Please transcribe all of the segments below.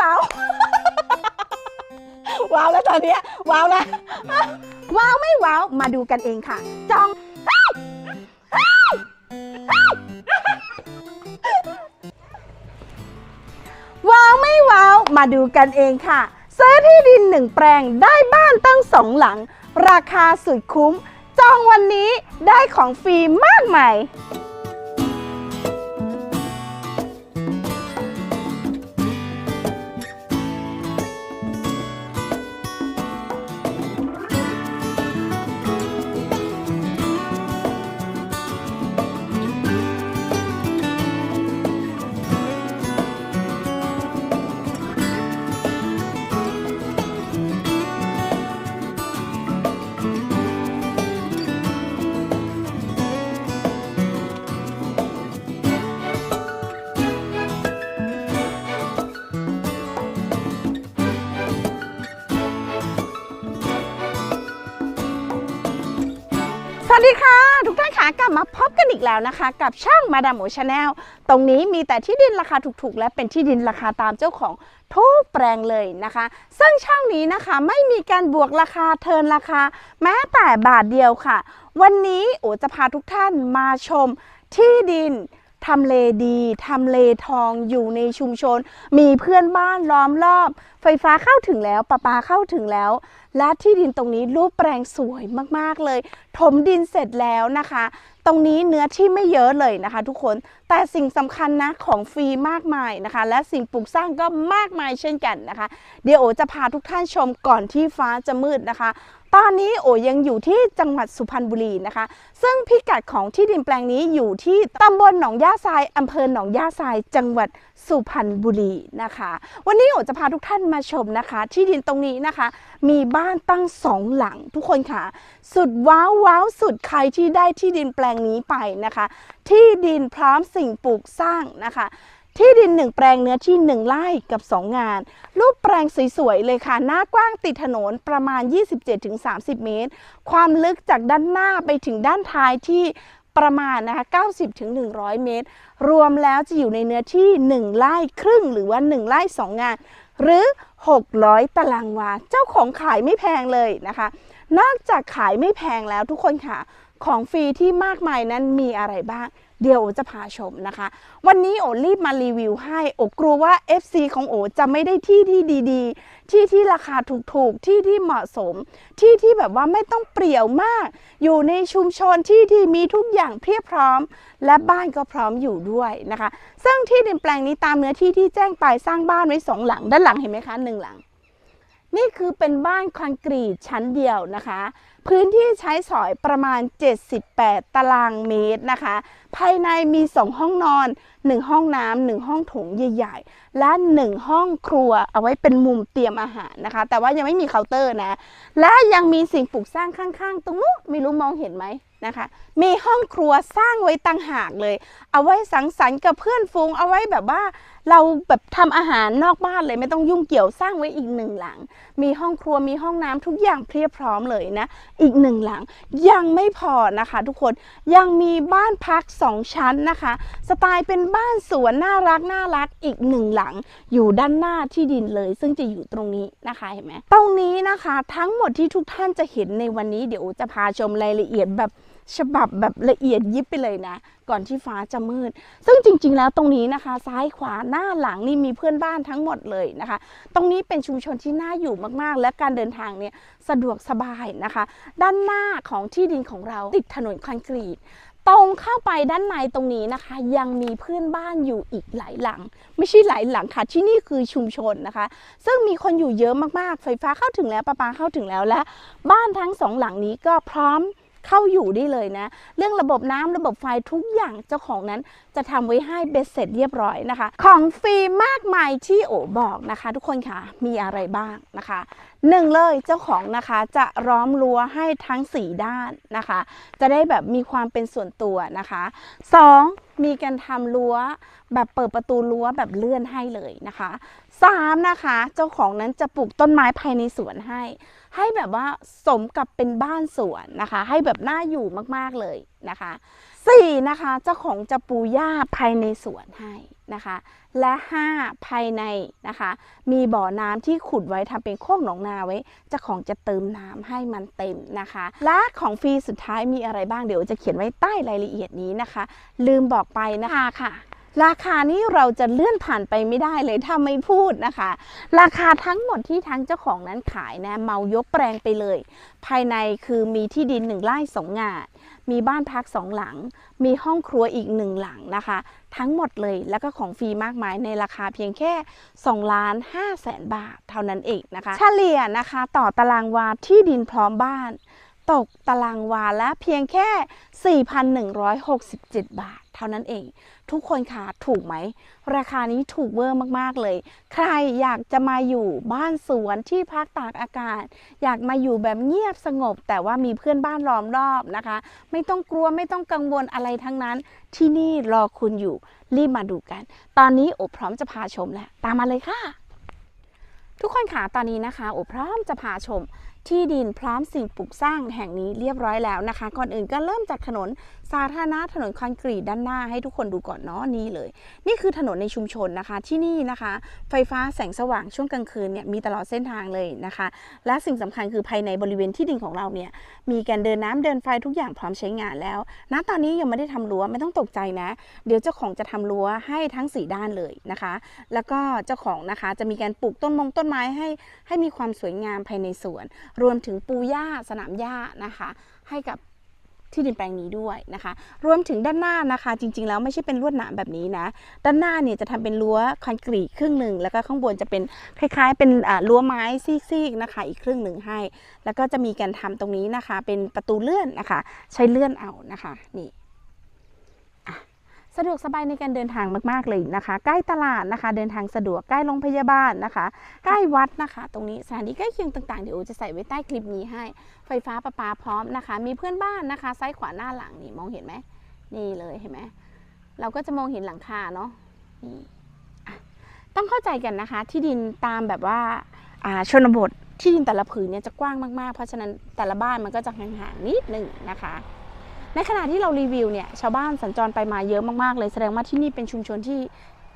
ว้าวว้าวแล้วตอนนี้ว้าวแล้วว้าวไม่ว้าวมาดูกันเองค่ะ จองว้าวไม่ว้าวมาดูกันเองค่ะ ซื้อที่ดินหนึ่งแปลงได้บ้านตั้งสองหลัง ราคาสุดคุ้ม จองวันนี้ได้ของฟรีมากมาย บกันอีกแล้วนะคะ กับช่างมาดามโอชาแนลตรงนี้มีแต่ที่ดินราคาถูกๆ และเป็นที่ดินราคาตามเจ้าของทุกแปลงเลยนะคะ ซึ่งช่างนี้นะคะไม่มีการบวกราคาเทินราคา แม้แต่บาทเดียวค่ะ วันนี้โอจะพาทุกท่านมาชมที่ดินทำเลดีทำเลทองอยู่ในชุมชน มีเพื่อนบ้านล้อมรอบ ไฟฟ้าเข้าถึงแล้วประปาเข้าถึงแล้ว และที่ดินตรงนี้รูปแปลงสวยมาก ๆ เลย ถมดินเสร็จแล้วนะคะ รงนี้เนื้อที่ไม่เยอะเลยนะคะ ทุกคน แต่สิ่งสำคัญนะของฟรีมากมายนะคะ และสิ่งปลูกสร้างก็มากมายเช่นกันนะคะ เดี๋ยวโอจะพาทุกท่านชมก่อนที่ฟ้าจะมืดนะคะ ตอนนี้โอยังอยู่ที่จังหวัดสุพรรณบุรีนะคะ ซึ่งพิกัดของที่ดินแปลงนี้อยู่ที่ตำบลหนองย่าทรายอำเภอหนองย่าทราย จังหวัดสุพรรณบุรีนะคะ วันนี้โอจะพาทุกท่านมาชมนะคะ ที่ดินตรงนี้นะคะ มีบ้านตั้งสองหลังทุกคนค่ะ สุดว้าวว้าวสุดใครที่ได้ที่ดินแปลงนี้ไปนะคะ ที่ดินพร้อมสิ่งปลูกสร้างนะคะที่ดินหนึ่งแปลงเนื้อที่หนึ่งไร่กับ 2 งาน รูปแปลงสวยๆเลยค่ะ หน้ากว้างติดถนนประมาณ 27-30 เมตร ความลึกจากด้านหน้าไปถึงด้านท้ายที่ประมาณนะคะ90-100 เมตร รวมแล้วจะอยู่ในเนื้อที่ 1 ไร่ครึ่งหรือว่า 1 ไร่ 2 งาน หรือ 600 ตารางวา เจ้าของขายไม่แพงเลยนะคะ นอกจากขายไม่แพงแล้วทุกคนค่ะ ของฟรีที่มากมายนั้นมีอะไรบ้าง เดี๋ยวโอจะพาชมนะคะ วันนี้โอรีบมารีวิวให้โอกลัวว่า FC ของโอจะไม่ได้ที่ที่ดีๆ ที่ที่ราคาถูกๆ ที่ที่เหมาะสม ที่ที่แบบว่าไม่ต้องเปรี่ยวมาก อยู่ในชุมชนที่ที่มีทุกอย่างเพียบพร้อม และบ้านก็พร้อมอยู่ด้วยนะคะ ซึ่งที่ดินแปลงนี้ตามเนื้อที่ที่แจ้งไปสร้างบ้านไว้สองหลังด้านหลังเห็นไหมคะหนึ่งหลัง นี่คือเป็นบ้านคอนกรีตชั้นเดียวนะคะ พื้นที่ใช้สอยประมาณ 78 ตารางเมตรนะคะ ภายในมี 2 ห้องนอน 1 ห้องน้ำ1ห้องโถงใหญ่ๆ และ 1 ห้องครัวเอาไว้เป็นมุมเตรียมอาหารนะคะ แต่ว่ายังไม่มีเคาน์เตอร์นะ และยังมีสิ่งปลูกสร้างข้างๆ ตรงนู้นไม่รู้มองเห็นไหมนะคะ มีห้องครัวสร้างไว้ตั้งหากเลย เอาไว้สังสรรค์กับเพื่อนฝูงเอาไว้แบบว่า เราแบบทำอาหารนอกบ้านเลยไม่ต้องยุ่งเกี่ยวสร้างไว้อีกหนึ่งหลัง มีห้องครัวมีห้องน้ำทุกอย่างเพรียบพร้อมเลยนะ อีกหนึ่งหลัง ยังไม่พอนะคะ ทุกคนยังมีบ้านพักสองชั้นนะคะ สไตล์เป็นบ้านสวนน่ารักน่ารักอีกหนึ่งหลัง อยู่ด้านหน้าที่ดินเลย ซึ่งจะอยู่ตรงนี้นะคะเห็นไหมตรงนี้นะคะ ทั้งหมดที่ทุกท่านจะเห็นในวันนี้เดี๋ยวจะพาชมรายละเอียดแบบ ฉบับแบบละเอียดยิบไปเลยนะ ก่อนที่ฟ้าจะมืด ซึ่งจริง ๆ แล้วตรงนี้นะคะ ซ้ายขวาหน้าหลังนี่มีเพื่อนบ้านทั้งหมดเลยนะคะ ตรงนี้เป็นชุมชนที่น่าอยู่มากๆ และการเดินทางเนี่ยสะดวกสบายนะคะ ด้านหน้าของที่ดินของเราติดถนนคอนกรีตตรงเข้าไปด้านในตรงนี้นะคะ ยังมีเพื่อนบ้านอยู่อีกหลายหลัง ไม่ใช่หลายหลังค่ะที่นี่คือชุมชนนะคะ ซึ่งมีคนอยู่เยอะมากๆ ไฟฟ้าเข้าถึงแล้วประปาเข้าถึงแล้วและบ้านทั้งสองหลังนี้ก็พร้อม เข้าอยู่ได้เลยนะ เรื่องระบบน้ำระบบไฟทุกอย่างเจ้าของนั้นจะทำไว้ให้เบ็ดเสร็จเรียบร้อยนะคะ ของฟรีมากมายที่โอบอกนะคะ ทุกคนค่ะมีอะไรบ้างนะคะ หนึ่งเลยเจ้าของนะคะจะล้อมรั้วให้ทั้ง 4 ด้านนะคะ จะได้แบบมีความเป็นส่วนตัวนะคะสองมีการทำรั้วแบบเปิดประตูรั้วแบบเลื่อนให้เลยนะคะสามนะคะ เจ้าของนั้นจะปลูกต้นไม้ภายในสวนให้ ให้แบบว่าสมกับเป็นบ้านสวนนะคะ ให้แบบน่าอยู่มากๆเลยนะคะสี่นะคะเจ้าของจะปูหญ้าภายในสวนให้ นะคะ และ 5 ภายในนะคะ มีบ่อน้ำที่ขุดไว้ทำเป็นโคกหนองนาไว้เจ้าของจะเติมน้ำให้มันเต็มนะคะ และของฟรีสุดท้ายมีอะไรบ้างเดี๋ยวจะเขียนไว้ใต้รายละเอียดนี้นะคะ ลืมบอกไปนะคะค่ะ ราคานี้เราจะเลื่อนผ่านไปไม่ได้เลยถ้าไม่พูดนะคะ ราคาทั้งหมดที่ทั้งเจ้าของนั้นขายนะเมายกแปลงไปเลย ภายในคือมีที่ดินหนึ่งไร่สองงานมีบ้านพักสองหลัง มีห้องครัวอีกหนึ่งหลังนะคะ ทั้งหมดเลยแล้วก็ของฟรีมากมายในราคาเพียงแค่2ล้าน5แสนบาทเท่านั้นเองนะคะเฉลี่ยนะคะต่อตารางวาที่ดินพร้อมบ้าน ตกตารางวาละเพียงแค่ 4,167 บาท ท่านั้นเอง ทุกคนคะถูกไหม ราคานี้ถูกเวอร์มากๆเลย ใครอยากจะมาอยู่บ้านสวนที่พักตากอากาศ อยากมาอยู่แบบเงียบสงบ แต่ว่ามีเพื่อนบ้านล้อมรอบนะคะ ไม่ต้องกลัวไม่ต้องกังวลอะไรทั้งนั้น ที่นี่รอคุณอยู่รีบมาดูกัน ตอนนี้โอบพร้อมจะพาชมแล้วตามมาเลยค่ะ ทุกคนค่ะตอนนี้นะคะ โอบพร้อมจะพาชมที่ดินพร้อมสิ่งปลูกสร้างแห่งนี้เรียบร้อยแล้วนะคะ ก่อนอื่นก็เริ่มจากถนนสาธารณะถนนคอนกรีตด้านหน้าให้ทุกคนดูก่อนเนาะนี่เลย นี่คือถนนในชุมชนนะคะที่นี่นะคะ ไฟฟ้าแสงสว่างช่วงกลางคืนเนี่ยมีตลอดเส้นทางเลยนะคะ และสิ่งสำคัญคือภายในบริเวณที่ดินของเราเนี่ยมีการเดินน้ำเดินไฟทุกอย่างพร้อมใช้งานแล้วณตอนนี้ยังไม่ได้ทำรั้วไม่ต้องตกใจนะ เดี๋ยวเจ้าของจะทำรั้วให้ทั้งสี่ด้านเลยนะคะ แล้วก็เจ้าของนะคะจะมีการปลูกต้นมงต้นไม้ให้ให้มีความสวยงามภายในสวนรวมถึงปูหญ้าสนามหญ้านะคะ ให้กับที่ดินแปลงนี้ด้วยนะคะ รวมถึงด้านหน้านะคะ จริง ๆ แล้วไม่ใช่เป็นลวดหนามแบบนี้นะ ด้านหน้าเนี่ยจะทำเป็นรั้วคอนกรีตครึ่งหนึ่งแล้วก็ข้างบนจะเป็นคล้ายๆ เป็นรั้วไม้ซีกๆนะคะ อีกครึ่งหนึ่งให้ แล้วก็จะมีการทำตรงนี้นะคะ เป็นประตูเลื่อนนะคะ ใช้เลื่อนเอานะคะนี่ะดวกสบายในการเดินทางมากๆเลยนะคะ ใกล้ตลาดนะคะ เดินทางสะดวกใกล้โรงพยาบาลนะคะ ใกล้วัดนะคะ ตรงนี้สถานที่ใกล้เคียงต่างๆเดี๋ยวจะใส่ไว้ใต้คลิปนี้ให้ ไฟฟ้าประปาพร้อมนะคะ มีเพื่อนบ้านนะคะซ้ายขวาหน้าหลังนี่มองเห็นไหมนี่เลยเห็นไหมเราก็จะมองเห็นหลังคาเนาะนี่ต้องเข้าใจกันนะคะ ที่ดินตามแบบว่าอ่าชนบทที่ดินแต่ละผืนเนี่ยจะกว้างมากๆ เพราะฉะนั้นแต่ละบ้านมันก็จะห่างๆนิดหนึ่งนะคะ ในขณะที่เรารีวิวเนี่ยชาวบ้านสัญจรไปมาเยอะมากๆเลยแสดงว่าที่นี่เป็นชุมชนที่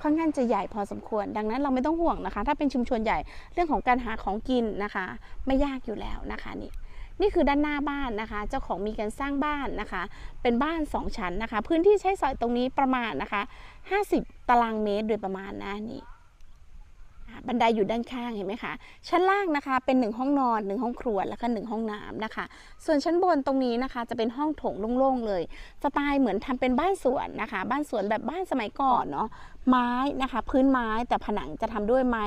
ค่อนข้างจะใหญ่พอสมควร ดังนั้นเราไม่ต้องห่วงนะคะ ถ้าเป็นชุมชนใหญ่เรื่องของการหาของกินนะคะ ไม่ยากอยู่แล้วนะคะนี่นี่คือด้านหน้าบ้านนะคะ เจ้าของมีการสร้างบ้านนะคะ เป็นบ้าน 2 ชั้นนะคะ พื้นที่ใช้สอยตรงนี้ประมาณนะคะ 50 ตารางเมตรโดยประมาณนะนี่ บันไดอยู่ด้านข้างเห็นไหมคะ ชั้นล่างนะคะเป็น 1 ห้องนอน 1 ห้องครัวแล้วก็1ห้องน้ำนะคะ ส่วนชั้นบนตรงนี้นะคะ จะเป็นห้องโถงโล่งๆเลยสไตล์เหมือนทำเป็นบ้านสวนนะคะ บ้านสวนแบบบ้านสมัยก่อนเนาะไม้นะคะ พื้นไม้แต่ผนังจะทำด้วยไม้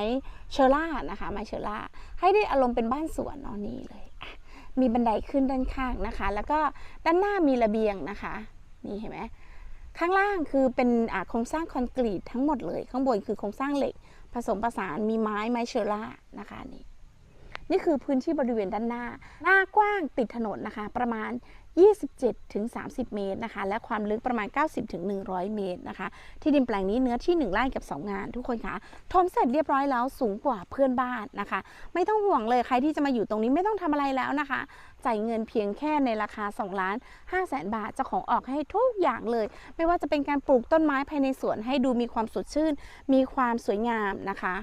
เชอร่านะคะ ไม้เชอร่า ให้ได้อารมณ์เป็นบ้านสวนเนาะนี่เลยมีบันไดขึ้นด้านข้างนะคะ แล้วก็ด้านหน้ามีระเบียงนะคะนี่เห็นไหมข้างล่างคือเป็นโครงสร้างคอนกรีตทั้งหมดเลย ข้างบนคือโครงสร้างเหล็ก ผสมผสานมีไม้ไม้เชอร่านะคะนี่นี่คือพื้นที่บริเวณด้านหน้า หน้ากว้างติดถนนนะคะ ประมาณ 27ถึง30 เมตรนะคะ และความลึกประมาณ 90ถึง100 เมตรนะคะ ที่ดินแปลงนี้เนื้อที่ 1 ไร่กับ 2 งานทุกคนคะทมเสร็จเรียบร้อยแล้วสูงกว่าเพื่อนบ้านนะคะ ไม่ต้องห่วงเลยใครที่จะมาอยู่ตรงนี้ไม่ต้องทำอะไรแล้วนะคะ จ่ายเงินเพียงแค่ในราคา2ล้าน5แสนบาทจ้าของออกให้ทุกอย่างเลย ไม่ว่าจะเป็นการปลูกต้นไม้ภายในสวนให้ดูมีความสดชื่น มีความสวยงามนะคะ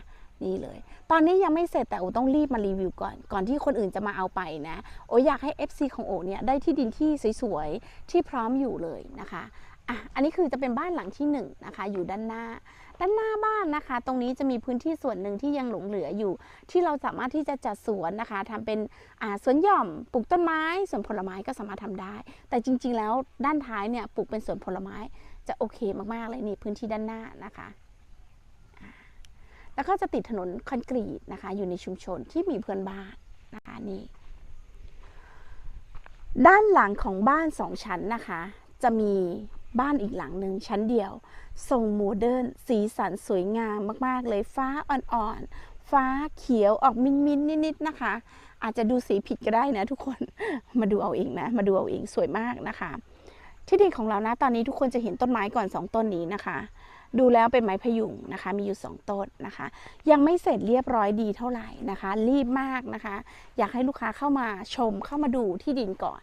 นี่เลย ตอนนี้ยังไม่เสร็จแต่โอต้องรีบมารีวิวก่อน ก่อนที่คนอื่นจะมาเอาไปนะ โออยากให้ FC ของโอเนี่ยได้ที่ดินที่สวยๆ ที่พร้อมอยู่เลยนะคะอะอันนี้คือจะเป็นบ้านหลังที่1นงนะคะอยู่ด้านหน้า ด้านหน้าบ้านนะคะ ตรงนี้จะมีพื้นที่ส่วนหนึ่งที่ยังหลงเหลืออยู่ ที่เราสามารถที่จะจัดสวนนะคะทำเป็นอ่าสวนหย่อมปลูกต้นไม้สวนผลไม้ก็สามารถทำได้ แต่จริง ๆ แล้วด้านท้ายเนี่ยปลูกเป็นสวนผลไม้จะโอเคมากๆเลยนี่พื้นที่ด้านหน้านะคะ แล้วก็จะติดถนนคอนกรีตนะคะ อยู่ในชุมชนที่มีเพื่อนบ้านนะคะนี่ด้านหลังของบ้านสองชั้นนะคะ จะมีบ้านอีกหลังหนึ่งชั้นเดียว ทรงโมเดิร์นสีสันสวยงามมาก ๆ เลยฟ้าอ่อนๆ ฟ้าเขียวออกมินมินนิด ๆ นะคะ อาจจะดูสีผิดก็ได้นะทุกคนมาดูเอาเองนะ มาดูเอาเองสวยมากนะคะ ที่ดินของเรานะตอนนี้ทุกคนจะเห็นต้นไม้ก่อนสองต้นนี้นะคะ ดูแล้วเป็นไม้พยุงนะคะ มีอยู่ 2 ต้นนะคะ ยังไม่เสร็จเรียบร้อยดีเท่าไหร่นะคะ รีบมากนะคะ อยากให้ลูกค้าเข้ามาชมเข้ามาดูที่ดินก่อน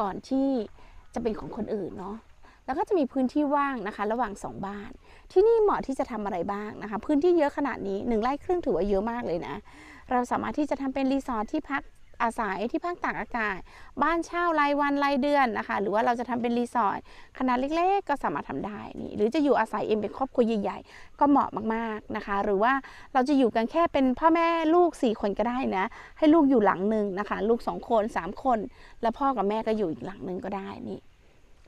ก่อนที่จะเป็นของคนอื่นเนาะแล้วก็จะมีพื้นที่ว่างนะคะ ระหว่างสองบ้าน ที่นี่เหมาะที่จะทำอะไรบ้างนะคะ พื้นที่เยอะขนาดนี้หนึ่งไร่ครึ่งถือว่าเยอะมากเลยนะ เราสามารถที่จะทำเป็นรีสอร์ทที่พัก อาศัยที่พักตากอากาศ บ้านเช่ารายวันรายเดือนนะคะ หรือว่าเราจะทำเป็นรีสอร์ทขนาดเล็กๆ ก็สามารถทำได้นี่หรือจะอยู่อาศัยเองเป็นครอบครัวใหญ่ๆ ก็เหมาะมากๆนะคะ หรือว่าเราจะอยู่กันแค่เป็นพ่อแม่ลูก 4 คนก็ได้นะ ให้ลูกอยู่หลังหนึ่งนะคะ ลูก 2 คน 3 คน แล้วพ่อกับแม่ก็อยู่อีกหลังหนึ่งก็ได้นี่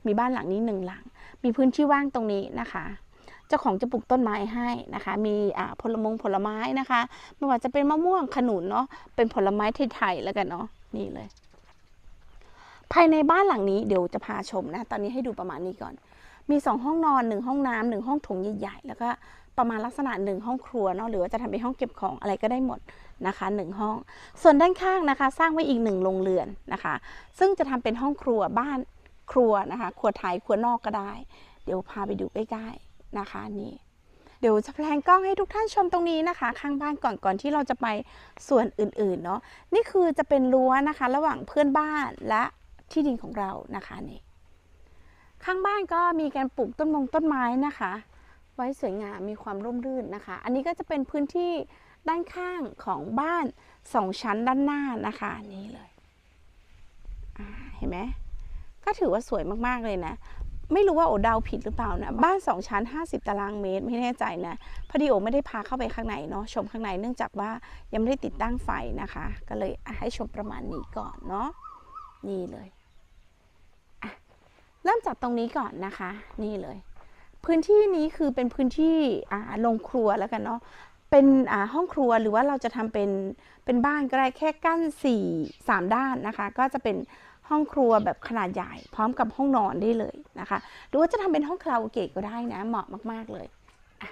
มีบ้านหลังนี้หนึ่งหลัง มีพื้นที่ว่างตรงนี้นะคะ เจ้าของจะปลูกต้นไม้ให้นะคะ มีอ่าผลมงผลไม้นะคะ ไม่ว่าจะเป็นมะม่วงขนุนเนาะเป็นผลไม้ไทยๆแล้วกันเนาะนี่เลย ภายในบ้านหลังนี้เดี๋ยวจะพาชมนะ ตอนนี้ให้ดูประมาณนี้ก่อน มีสองห้องนอนหนึ่งห้องน้ำหนึ่งห้องโถงใหญ่ๆแล้วก็ประมาณลักษณะหนึ่งห้องครัวเนาะหรือว่าจะทำเป็นห้องเก็บของอะไรก็ได้หมดนะคะหนึ่งห้อง ส่วนด้านข้างนะคะ สร้างไว้อีกหนึ่งโรงเรือนนะคะ ซึ่งจะทำเป็นห้องครัวบ้านครัวนะคะ ครัวไทยครัวนอกก็ได้ เดี๋ยวพาไปดูใกล้ๆ นะคะนี่เดี๋ยวจะแพลงกล้องให้ทุกท่านชมตรงนี้นะคะ ข้างบ้านก่อนก่อนที่เราจะไปส่วนอื่นๆเนาะนี่คือจะเป็นรั้วนะคะ ระหว่างเพื่อนบ้านและที่ดินของเรานะคะนี่ข้างบ้านก็มีการปลูกต้นมงต้นไม้นะคะ ไว้สวยงามมีความร่มรื่นนะคะ อันนี้ก็จะเป็นพื้นที่ด้านข้างของบ้านสองชั้นด้านหน้านะคะนี่เลยเห็นไหมก็ถือว่าสวยมากๆเลยนะ ไม่รู้ว่าโอเดาผิดหรือเปล่านะบ้าน2ชั้น 50 ตารางเมตร ไม่แน่ใจนะพอดีโอไม่ได้พาเข้าไปข้างในเนาะชมข้างในเนื่องจากว่ายังไม่ได้ติดตั้งไฟนะคะ ก็เลยให้ชมประมาณนี้ก่อนเนาะนี่เลยเริ่มจากตรงนี้ก่อนนะคะ นี่เลย พื้นที่นี้คือเป็นพื้นที่อาโรงครัวแล้วกันเนาะเป็นอาห้องครัวหรือว่าเราจะทำเป็นเป็นบ้านก็ได้แค่กั้น4 3ด้านนะคะ ก็จะเป็น ห้องครัวแบบขนาดใหญ่พร้อมกับห้องนอนได้เลยนะคะหรือว่าจะทำเป็นห้องคาราโอเกะก็ได้นะเหมาะมาก ๆเลยอะ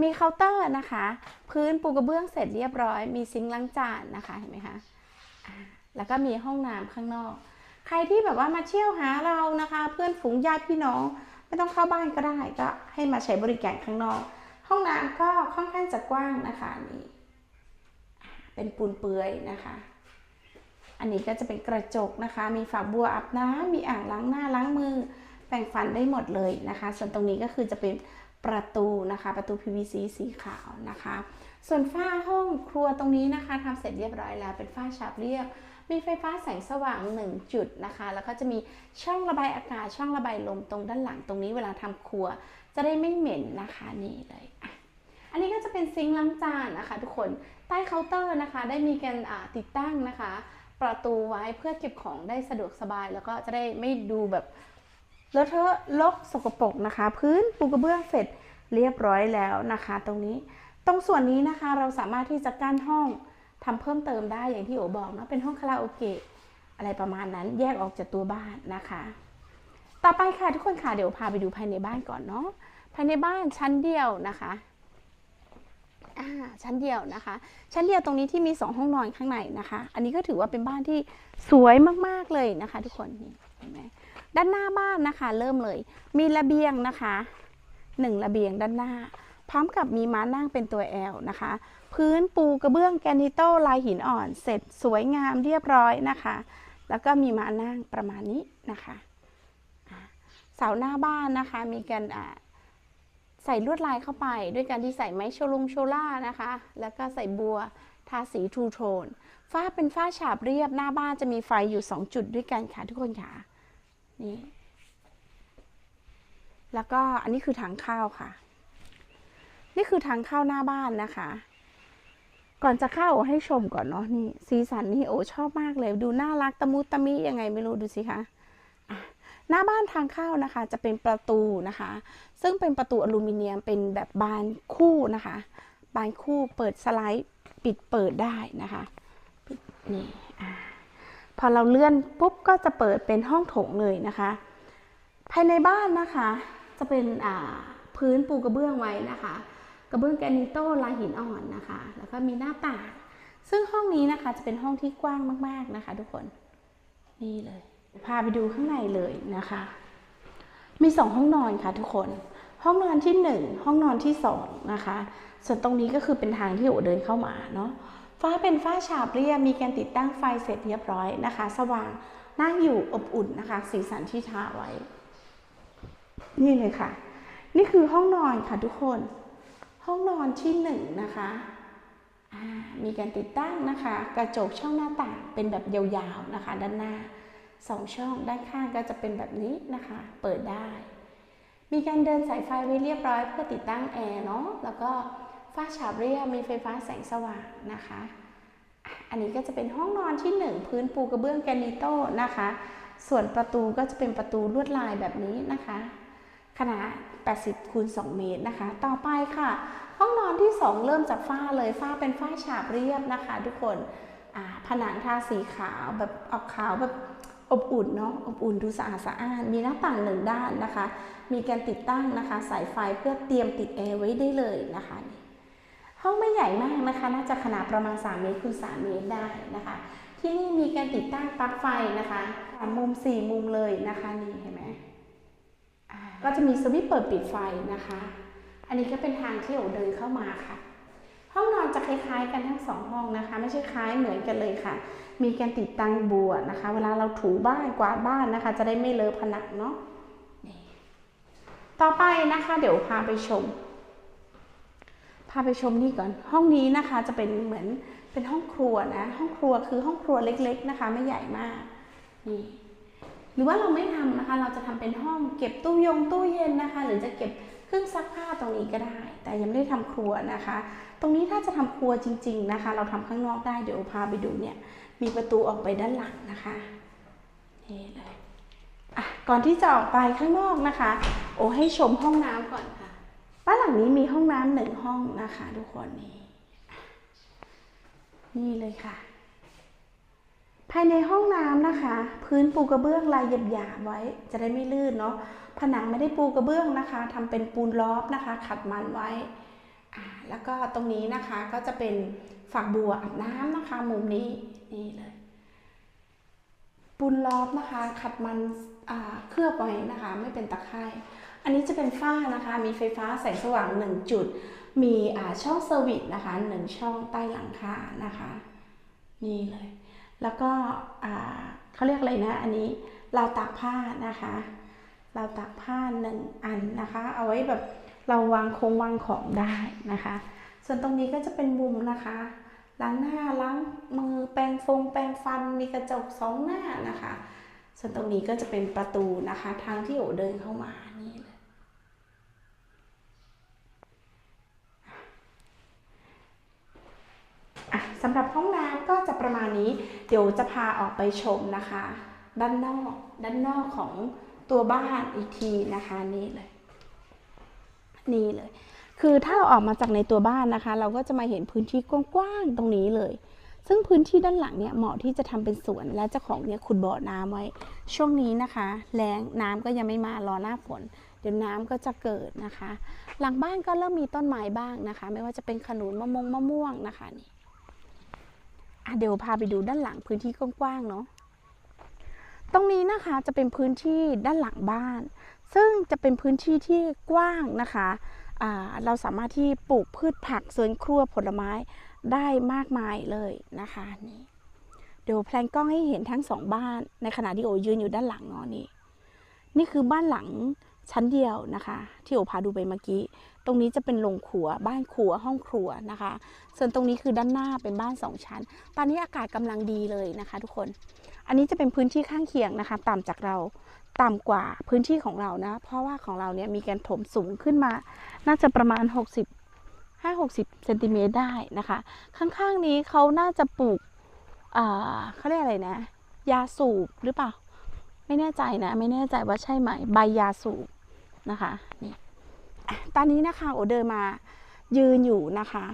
มีเคาน์เตอร์นะคะ พื้นปูกระเบื้องเสร็จเรียบร้อย มีซิงค์ล้างจานนะคะเห็นไหมคะอะแล้วก็มีห้องน้ำข้างนอก ใครที่แบบว่ามาเที่ยวหาเรานะคะ เพื่อนฝูงญาติพี่น้อง ไม่ต้องเข้าบ้านก็ได้ก็ให้มาใช้บริการข้างนอก ห้องน้ำก็ค่อนข้างจะกว้างนะคะนี่อะเป็นปูนเปือยนะคะ อันนี้ก็จะเป็นกระจกนะคะ มีฝาบัวอาบน้ำมีอ่างล้างหน้าล้างมือ แปรงฟันได้หมดเลยนะคะ ส่วนตรงนี้ก็คือจะเป็นประตูนะคะ ประตู PVC สีขาวนะคะ ส่วนฝ้าห้องครัวตรงนี้นะคะทำเสร็จเรียบร้อยแล้วเป็นฝ้าฉาบเรียบ มีไฟฟ้าแสงสว่าง 1 จุดนะคะ แล้วก็จะมีช่องระบายอากาศช่องระบายลมตรงด้านหลังตรงนี้เวลาทำครัว จะได้ไม่เหม็นนะคะนี่เลยอะอันนี้ก็จะเป็นซิงค์ล้างจานนะคะ ทุกคนใต้เคาน์เตอร์นะคะ ได้มีการติดตั้งนะคะ ประตูไว้เพื่อเก็บของได้สะดวกสบาย แล้วก็จะได้ไม่ดูแบบเลอะเทอะรกสกปรกนะคะ พื้นปูกระเบื้องเสร็จเรียบร้อยแล้วนะคะ ตรงนี้ตรงส่วนนี้นะคะเราสามารถที่จะกั้นห้องทำเพิ่มเติมได้อย่างที่โอบอกเนาะเป็นห้องคาราโอเกะอะไรประมาณนั้นแยกออกจากตัวบ้านนะคะ ต่อไปค่ะทุกคนค่ะเดี๋ยวพาไปดูภายในบ้านก่อนเนาะภายในบ้านชั้นเดียวนะคะ อ่าชั้นเดียวนะคะ ชั้นเดียวตรงนี้ที่มี 2 ห้องนอนข้างในนะคะ อันนี้ก็ถือว่าเป็นบ้านที่สวยมากๆเลยนะคะ ทุกคนนี่เห็นไหมด้านหน้าบ้านนะคะ เริ่มเลย มีระเบียงนะคะหนึ่งระเบียงด้านหน้า พร้อมกับมีม้านั่งเป็นตัวแอลนะคะ พื้นปูกระเบื้องแกนิโตลายหินอ่อน เสร็จสวยงามเรียบร้อยนะคะ แล้วก็มีม้านั่งประมาณนี้นะคะเสาหน้าบ้านนะคะ มีการอ่า ใส่ลวดลายเข้าไป ด้วยการที่ใส่ไม้โชลุงโชล่านะคะ แล้วก็ใส่บัวทาสีทูโทนฝ้าเป็นฝ้าฉาบเรียบหน้าบ้านจะมีไฟอยู่ 2 จุดด้วยกันค่ะทุกคนค่ะนี่แล้วก็อันนี้คือทางเข้าค่ะ นี่คือทางเข้าหน้าบ้านนะคะ ก่อนจะเข้าให้ชมก่อนเนาะนี่สีสันนี่โอ้ชอบมากเลย ดูน่ารักตะมุตะมิยังไงไม่รู้ดูสิคะอะ หน้าบ้านทางเข้านะคะจะเป็นประตูนะคะ ซึ่งเป็นประตูอลูมิเนียมเป็นแบบบานคู่นะคะ บานคู่เปิดสไลด์ปิดเปิดได้นะคะปิดนี่พอเราเลื่อนปุ๊บก็จะเปิดเป็นห้องโถงเลยนะคะ ภายในบ้านนะคะ จะเป็นอ่าพื้นปูกระเบื้องไว้นะคะ กระเบื้องแกนิโต้ลายหินอ่อนนะคะ แล้วก็มีหน้าต่างซึ่งห้องนี้นะคะจะเป็นห้องที่กว้างมาก ๆนะคะ ทุกคนนี่เลย พาไปดูข้างในเลยนะคะ มีสองห้องนอนค่ะทุกคน ห้องนอนที่หนึ่งห้องนอนที่สองนะคะ ส่วนตรงนี้ก็คือเป็นทางที่โอเดินเข้ามาเนาะฟ้าเป็นฟ้าฉาบเรียบมีการติดตั้งไฟเสร็จเรียบร้อยนะคะ สว่างนั่งอยู่อบอุ่นนะคะ สีสันที่ทาไว้ นี่เลยค่ะ นี่คือห้องนอนค่ะทุกคน ห้องนอนที่หนึ่งนะคะมีการติดตั้งนะคะ กระจกช่องหน้าต่างเป็นแบบยาวๆนะคะ ด้านหน้า สองช่องด้านข้างก็จะเป็นแบบนี้นะคะ เปิดได้ มีการเดินสายไฟไว้เรียบร้อยเพื่อติดตั้งแอร์เนาะแล้วก็ฝ้าฉาบเรียบมีไฟฟ้าแสงสว่างนะคะ อันนี้ก็จะเป็นห้องนอนที่หนึ่งพื้นปูกระเบื้องแกนิโต้นะคะ ส่วนประตูก็จะเป็นประตูลวดลายแบบนี้นะคะ ขนาด 80คูณ2เมตรนะคะ ต่อไปค่ะ ห้องนอนที่ 2 เริ่มจากฝ้าเลยฝ้าเป็นฝ้าฉาบเรียบนะคะ ทุกคนผนังทาสีขาวแบบออกขาวแบบ อบอุ่นเนาะอบอุ่นดูสะอาดสะอ้าน มีหน้าต่างหนึ่งด้านนะคะ มีการติดตั้งนะคะ สายไฟเพื่อเตรียมติดแอร์ไว้ได้เลยนะคะ ห้องไม่ใหญ่มากนะคะ น่าจะขนาดประมาณ 3 เมตรคูณ3เมตรได้นะคะ ที่นี่มีการติดตั้งปลั๊กไฟนะคะสามมุม 4 มุมเลยนะคะนี่เห็นไหมก็จะมีสวิตช์เปิดปิดไฟนะคะ อันนี้ก็เป็นทางที่โอเดินเข้ามาค่ะ ห้องนอนจะคล้ายๆ กันทั้งสองห้องนะคะ ไม่ใช่คล้ายเหมือนกันเลยค่ะ มีการติดตั้งบัวนะคะ เวลาเราถูบ้านกวาดบ้านนะคะ จะได้ไม่เลอะผนังเนาะต่อไปนะคะเดี๋ยวพาไปชม พาไปชมนี่ก่อน ห้องนี้นะคะจะเป็นเหมือนเป็นห้องครัวนะ ห้องครัวคือห้องครัวเล็ก ๆนะคะ ไม่ใหญ่มากนี่หรือว่าเราไม่ทำนะคะ เราจะทำเป็นห้องเก็บตู้ยงตู้เย็นนะคะ หรือจะเก็บ เครื่องซักผ้าตรงนี้ก็ได้ แต่ยังไม่ได้ทำครัวนะคะ ตรงนี้ถ้าจะทำครัวจริง ๆนะคะ เราทำข้างนอกได้เดี๋ยวพาไปดูเนี่ย มีประตูออกไปด้านหลังนะคะนี่เลยอะก่อนที่จะออกไปข้างนอกนะคะ โอให้ชมห้องน้ำก่อนค่ะบ้านหลังนี้มีห้องน้ำหนึ่งห้องนะคะ ทุกคนนี่นี่เลยค่ะ ภายในห้องน้ำนะคะ พื้นปูกระเบื้องลายหยาบๆไว้จะได้ไม่ลื่นเนาะ ผนังไม่ได้ปูกระเบื้องนะคะทำเป็นปูนล้อบนะคะ ขัดมันไว้แล้วก็ตรงนี้นะคะก็จะเป็นฝักบัวอาบน้ำนะคะ มุมนี้นี่เลย ปูนล้อบนะคะ ขัดมันเคลือบไว้นะคะ ไม่เป็นตะไคร่อันนี้จะเป็นฝ้านะคะ มีไฟฟ้าแสงสว่างหนึ่งจุด มีช่องเซอร์วิสนะคะหนึ่งช่องใต้หลังคานะคะ นี่เลย แล้วก็เขาเรียกอะไรนะ อันนี้เราวตากผ้านะคะ เราวตากผ้าหนึ่งอันนะคะ เอาไว้แบบเราวางคงวางของได้นะคะ ส่วนตรงนี้ก็จะเป็นมุมนะคะล้างหน้าล้างมือแปรงฟงแปรงฟันมีกระจกสองหน้านะคะ ส่วนตรงนี้ก็จะเป็นประตูนะคะ ทางที่โอเดินเข้ามานี่เลยสำหรับห้องน้ำก็จะประมาณนี้ เดี๋ยวจะพาออกไปชมนะคะ ด้านนอกด้านนอกของ ตัวบ้านอีกทีนะคะนี่เลยนี่เลย คือถ้าเราออกมาจากในตัวบ้านนะคะ เราก็จะมาเห็นพื้นที่กว้างๆตรงนี้เลย ซึ่งพื้นที่ด้านหลังเนี่ยเหมาะที่จะทำเป็นสวน และเจ้าของเนี่ยขุดบ่อน้ำไว้ ช่วงนี้นะคะแล้งน้ำก็ยังไม่มารอหน้าฝน เดี๋ยวน้ำก็จะเกิดนะคะ หลังบ้านก็เริ่มมีต้นไม้บ้างนะคะ ไม่ว่าจะเป็นขนุนมะม่วงมะม่วงนะคะนี่เดี๋ยวพาไปดูด้านหลังพื้นที่กว้างๆเนาะ ตรงนี้นะคะจะเป็นพื้นที่ด้านหลังบ้าน ซึ่งจะเป็นพื้นที่ที่กว้างนะคะเราสามารถที่ปลูกพืชผักสวนครัวผลไม้ได้มากมายเลยนะคะนี่เดี๋ยวแพลนกล้องให้เห็นทั้งสองบ้าน ในขณะที่โอยืนอยู่ด้านหลังเนาะนี่นี่คือบ้านหลังชั้นเดียวนะคะ ที่โอพาดูไปเมื่อกี้ ตรงนี้จะเป็นโรงครัวบ้านครัวห้องครัวนะคะ ส่วนตรงนี้คือด้านหน้าเป็นบ้านสองชั้น ตอนนี้อากาศกำลังดีเลยนะคะ ทุกคน อันนี้จะเป็นพื้นที่ข้างเคียงนะคะ ต่ำจากเราต่ำกว่าพื้นที่ของเรานะ เพราะว่าของเราเนี่ยมีการถมสูงขึ้นมา น่าจะประมาณ 60 5 60เซนติเมตรได้นะคะ ข้างๆนี้เขาน่าจะปลูกเขาเรียกอะไรนะ ยาสูบหรือเปล่า ไม่แน่ใจนะ ไม่แน่ใจว่าใช่ไหม ใบยาสูบนะคะ นี่ ตอนนี้นะคะโอเดินมายืนอยู่นะคะ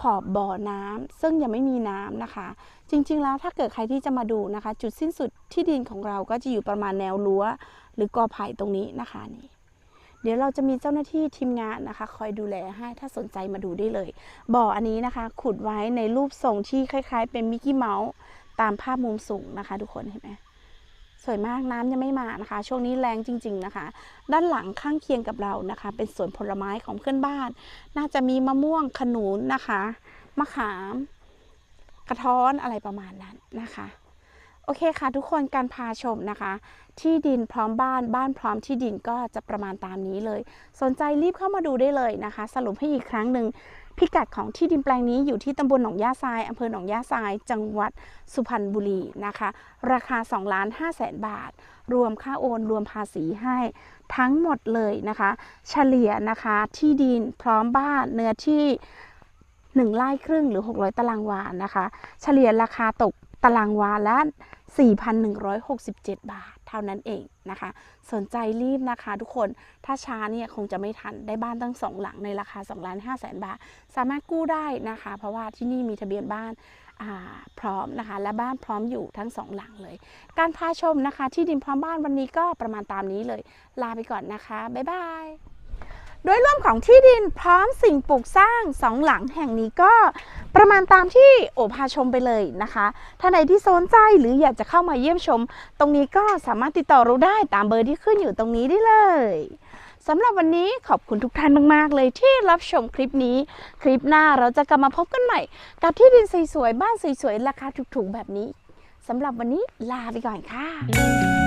ขอบบ่อน้ำซึ่งยังไม่มีน้ำนะคะ จริงๆแล้วถ้าเกิดใครที่จะมาดูนะคะ จุดสิ้นสุดที่ดินของเราก็จะอยู่ประมาณแนวรั้ว หรือกอไผ่ตรงนี้นะคะนี่เดี๋ยวเราจะมีเจ้าหน้าที่ทีมงานนะคะ คอยดูแลให้ถ้าสนใจมาดูได้เลย บ่ออันนี้นะคะ ขุดไว้ในรูปทรงที่คล้าย ๆ เป็นมิกกี้เมาส์ตามภาพมุมสูงนะคะ ทุกคนเห็นไหม สวยมากน้ำยังไม่มานะคะ ช่วงนี้แรงจริง ๆนะคะ ด้านหลังข้างเคียงกับเรานะคะ เป็นสวนผลไม้ของเพื่อนบ้าน น่าจะมีมะม่วงขนุนนะคะ มะขาม กระท้อนอะไรประมาณนั้นนะคะ โอเคค่ะทุกคนการพาชมนะคะ ที่ดินพร้อมบ้านบ้านพร้อมที่ดินก็จะประมาณตามนี้เลย สนใจรีบเข้ามาดูได้เลยนะคะ สรุปให้อีกครั้งหนึ่งพิกัดของที่ดินแปลงนี้อยู่ที่ตำบลหนองย่าทรายอำเภอหนองย่าทราย จังหวัดสุพรรณบุรีนะคะ ราคา2ล้าน5แสนบาท รวมค่าโอนรวมภาษีให้ทั้งหมดเลยนะคะ เฉลี่ยนะคะที่ดินพร้อมบ้านเนื้อที่1ไร่ครึ่งหรือ 600 ตารางวานะคะ เฉลี่ยราคาตกตารางวาละ 4,167 บาท เท่านั้นเองนะคะ สนใจรีบนะคะทุกคน ถ้าช้าเนี่ยคงจะไม่ทัน ได้บ้านตั้งสองหลังในราคา2ล้าน5แสนบาท สามารถกู้ได้นะคะ เพราะว่าที่นี่มีทะเบียนบ้านาพร้อมนะคะ และบ้านพร้อมอยู่ทั้งสองหลังเลย การพาชมนะคะ ที่ดินพร้อมบ้านวันนี้ก็ประมาณตามนี้เลย ลาไปก่อนนะคะ บ๊ายบาย โดยรวมของที่ดินพร้อมสิ่งปลูกสร้างสองหลังแห่งนี้ก็ประมาณตามที่โอพาชมไปเลยนะคะถ้านใดที่สนใจหรืออยากจะเข้ามาเยี่ยมชม ตรงนี้ก็สามารถติดต่อเราได้ตามเบอร์ที่ขึ้นอยู่ตรงนี้ได้เลยสำหรับวันนี้ขอบคุณทุกท่านมาก ๆ เลยที่รับชมคลิปนี้ คลิปหน้าเราจะกลับมาพบกันใหม่ กับที่ดินสวยๆบ้านสวยๆราคาถูกๆแบบนี้สำหรับวันนี้ลาไปก่อนค่ะ